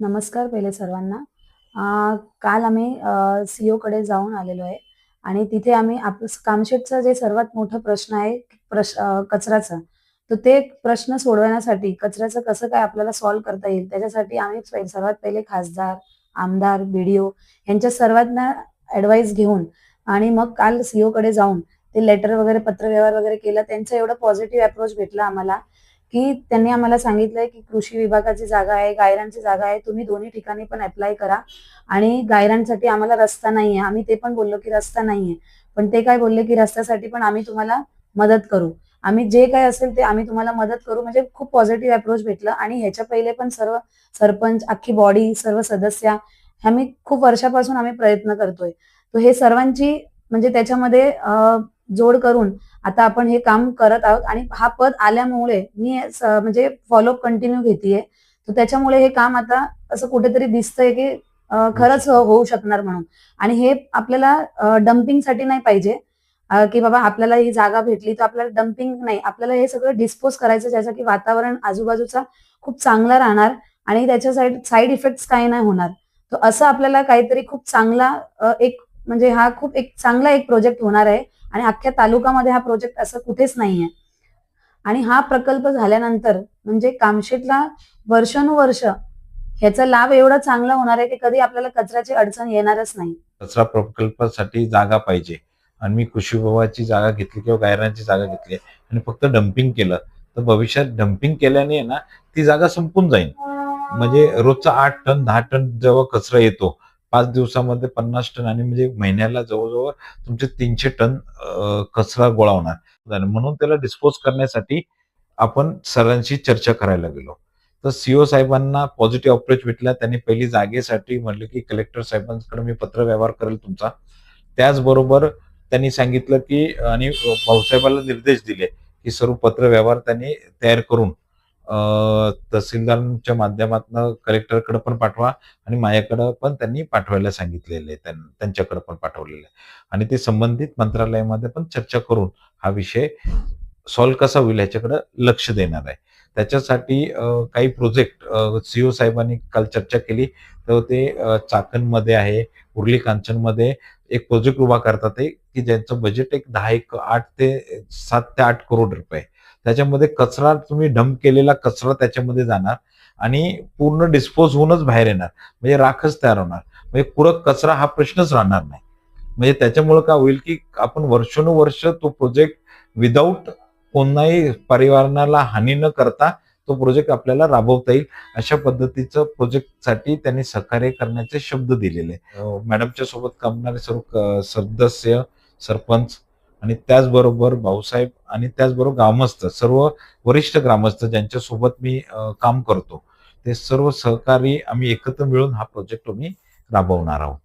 नमस्कार पहिले सर्वांना. काल आम्ही सीओ कडे जाऊन आलेलो आहे आणि तिथे आम्ही आप जे सर्वात मोठा प्रश्न आहे प्रश कचऱ्याचा तर ते प्रश्न सोडवण्यासाठी कचऱ्याचं कसं काय आपल्याला सॉल्व्ह करता येईल त्याच्यासाठी आम्ही सर्वात पहिले खासदार आमदार बीडीओ यांच्या सर्वांना ऍडवाईस घेऊन आणि मग काल सीओ कडे जाऊन ते लेटर वगैरे पत्रव्यवहार वगैरे केलं त्यांचा एवढा पॉझिटिव्ह अप्रोच भेटला आम्हाला. की त्यांनी आम्हाला सांगितलंय की कृषी विभागाची जागा आहे गायरांची जागा आहे तुम्ही दोन्ही ठिकाणी पण अप्लाय करा. आणि गायरांसाठी आम्हाला रस्ता नाहीये. आम्ही ते पण बोललो की रस्ता नाहीये. पण ते काय बोलले की रस्त्यासाठी पण आम्ही तुम्हाला मदत करू. आम्ही जे काय असेल ते आम्ही तुम्हाला मदत करू. म्हणजे खूप पॉझिटिव्ह अप्रोच भेटलं. आणि ह्याच्या पहिले पण सर्व सरपंच अख्खी बॉडी सर्व सदस्य आम्ही खूप वर्षापासून आम्ही प्रयत्न करतोय. तर हे सर्वांची म्हणजे त्याच्यामध्ये अं, जोड करून आता आपण हे काम करत आहोत. आणि हा पद आल्यामुळे मी म्हणजे फॉलोअप कंटिन्यू घेतेय. तर त्याच्यामुळे हे काम आता असं कुठेतरी दिसतंय की खरंच होऊ शकणार म्हणून. आणि हे आपल्याला डम्पिंगसाठी नाही पाहिजे. की बाबा आपल्याला ही जागा भेटली तर आपल्याला डम्पिंग नाही. आपल्याला हे सगळं डिस्पोज करायचं ज्याचं की वातावरण आजूबाजूचा खूप चांगला राहणार आणि त्याच्या साईड साईड इफेक्ट काही नाही होणार. तर असं आपल्याला काहीतरी खूप चांगला एक म्हणजे हा खूप एक चांगला एक प्रोजेक्ट होणार आहे. आणि अख्ख्या तालुकामध्ये हा प्रोजेक्ट असं कुठेच नाहीये. आणि हा प्रकल्प झाल्यानंतर म्हणजे कामशेतला वर्षानुवर्ष ह्याचा लाभ एवढा चांगला होणार आहे की कधी आपल्याला कचऱ्याची अडचण येणारच नाही. कचरा प्रकल्पासाठी जागा पाहिजे. आणि मी कृषी जागा घेतली किंवा गायरांची जागा घेतली आणि फक्त डम्पिंग केलं तर भविष्यात डम्पिंग केल्याने ना ती जागा संपून जाईल. म्हणजे रोजचा आठ टन दहा टन जेव्हा कचरा येतो पाच दिवसामध्ये पन्नास टन आणि म्हणजे महिन्याला जवळजवळ तुमचे तीनशे टन कचरा गोळा होणार. म्हणून त्याला डिस्पोज करण्यासाठी आपण सरांशी चर्चा करायला गेलो. तर सीओ साहेबांना पॉझिटिव्ह अप्रोच भेटला. त्यांनी पहिली जागेसाठी म्हटलं की कलेक्टर साहेबांकडे मी पत्र व्यवहार करेल तुमचा. त्याचबरोबर त्यांनी सांगितलं की आणि भाऊसाहेबाला निर्देश दिले की सर्व पत्र व्यवहार त्यांनी तयार करून तहसीलदारांच्या माध्यमातून कलेक्टरकडे पण पाठवा आणि माझ्याकडं पण त्यांनी पाठवायला सांगितलेले आहे त्यां- त्यांच्याकडे पण पाठवलेलं आहे. आणि ते संबंधित मंत्रालयामध्ये पण चर्चा करून हा विषय सॉल्व कसा होईल ह्याच्याकडे लक्ष देणार आहे. त्याच्यासाठी काही प्रोजेक्ट सीओ साहेबांनी काल चर्चा केली. तर ते चाकणमध्ये आहे उर्ली कांचनमध्ये एक प्रोजेक्ट उभा करतात ते की ज्यांचं बजेट एक दहा एक आठ ते सात ते आठ करोड रुपये त्याच्यामध्ये कचरा तुम्ही डंप केलेला कचरा त्याच्यामध्ये जाणार आणि पूर्ण डिस्पोज होऊनच बाहेर येणार. म्हणजे राखच तयार होणार. म्हणजे पुरक कचरा हा प्रश्नच राहणार नाही. म्हणजे त्याच्यामुळे काय होईल की आपण वर्षानुवर्ष तो प्रोजेक्ट विदाऊट कोणाही परिवाराला हानी न करता तो प्रोजेक्ट आपल्याला राबवता येईल. अशा पद्धतीचं प्रोजेक्टसाठी त्यांनी सहकार्य करण्याचे शब्द दिलेले अं, मॅडमच्या सोबत कामणारे सर्व सदस्य सरपंच आणि त्याचबरोबर भाऊसाहेब आणि त्याचबरोबर ग्रामस्थ सर्व वरिष्ठ ग्रामस्थ ज्यांच्या सोबत मी काम करतो ते सर्व सहकारी आम्ही एकत्र मिळून हा प्रोजेक्ट आम्ही राबवणार आहोत.